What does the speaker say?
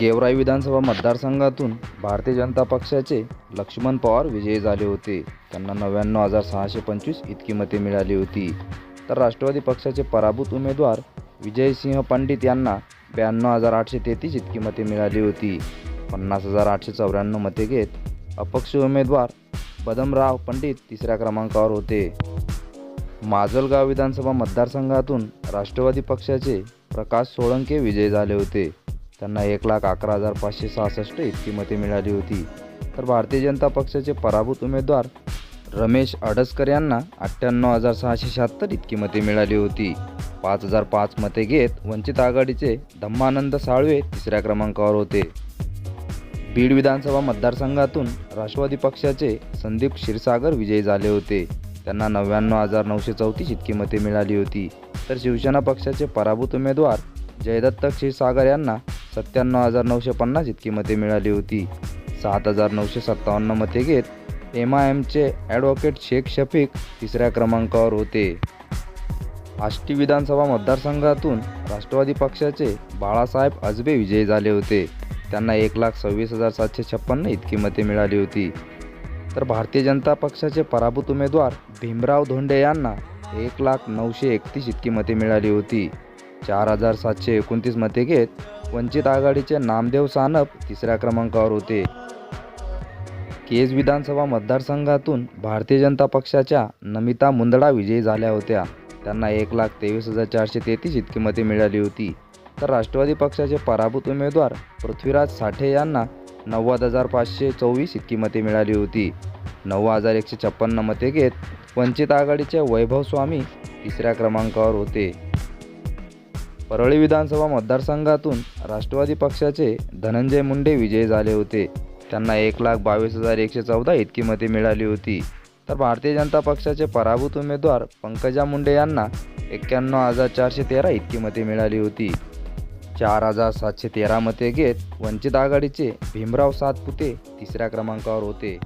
गेवराई विधानसभा मतदारसंघातून भारतीय जनता पक्षाचे लक्ष्मण पवार विजयी झाले होते. त्यांना नव्याण्णव हजार सहाशे पंचवीस इतकी मते मिळाली होती. तर राष्ट्रवादी पक्षाचे पराभूत उमेदवार विजयसिंह पंडित यांना ब्याण्णव हजार आठशे तेहतीस इतकी मते मिळाली होती. पन्नास हजार आठशे चौऱ्याण्णव मते घेत अपक्ष उमेदवार बदमराव पंडित तिसऱ्या क्रमांकावर होते. माजलगाव विधानसभा मतदारसंघातून राष्ट्रवादी पक्षाचे प्रकाश सोळंके विजयी झाले होते. त्यांना एक लाख अकरा हजार पाचशे सहासष्ट इतकी मते मिळाली होती. तर भारतीय जनता पक्षाचे पराभूत उमेदवार रमेश अडसकर यांना अठ्ठ्याण्णव हजार सहाशे शहात्तर इतकी मते मिळाली होती. पाच हजार पाच मते घेत वंचित आघाडीचे धम्मानंद साळवे तिसऱ्या क्रमांकावर होते. बीड विधानसभा मतदारसंघातून राष्ट्रवादी पक्षाचे संदीप क्षीरसागर विजयी झाले होते. त्यांना नव्याण्णव हजार नऊशे चौतीस इतकी मते मिळाली होती. तर शिवसेना पक्षाचे पराभूत उमेदवार जयदत्त क्षीरसागर यांना सत्त्याण्णव हजार नऊशे पन्नास इतकी मते मिळाली होती. सात हजार नऊशे सत्तावन्न मते घेत एम आय एमचे ॲडव्होकेट शेख शफीक तिसऱ्या क्रमांकावर होते. आष्टी विधानसभा मतदारसंघातून राष्ट्रवादी पक्षाचे बाळासाहेब अजबे विजयी झाले होते. त्यांना एक लाख सव्वीस हजार सातशे छप्पन्न इतकी मते मिळाली होती. तर भारतीय जनता पक्षाचे पराभूत उमेदवार भीमराव धोंडे यांना एक लाख नऊशे एकतीस इतकी मते मिळाली होती. चार हजार सातशे एकोणतीस मते घेत वंचित आघाडीचे नामदेव सानप तिसऱ्या क्रमांकावर होते. केज विधानसभा मतदारसंघातून भारतीय जनता पक्षाच्या नमिता मुंदडा विजयी झाल्या होत्या. त्यांना एक लाख तेवीस हजार चारशे तेहतीस इतकी मते मिळाली होती. तर राष्ट्रवादी पक्षाचे पराभूत उमेदवार पृथ्वीराज साठे यांना नव्वद हजार पाचशे चोवीस इतकी मते मिळाली होती. नऊ हजार एकशे छप्पन्न मते घेत वंचित आघाडीचे वैभव स्वामी तिसऱ्या क्रमांकावर होते. परळी विधानसभा मतदारसंघातून राष्ट्रवादी पक्षाचे धनंजय मुंडे विजयी झाले होते. त्यांना एक लाख बावीस हजार एकशे चौदा इतकी मते मिळाली होती. तर भारतीय जनता पक्षाचे पराभूत उमेदवार पंकजा मुंडे यांना एक्क्याण्णव हजार चारशे तेरा इतकी मते मिळाली होती. चार हजार सातशे तेरा मते घेत वंचित आघाडीचे भीमराव सातपुते तिसऱ्या क्रमांकावर होते.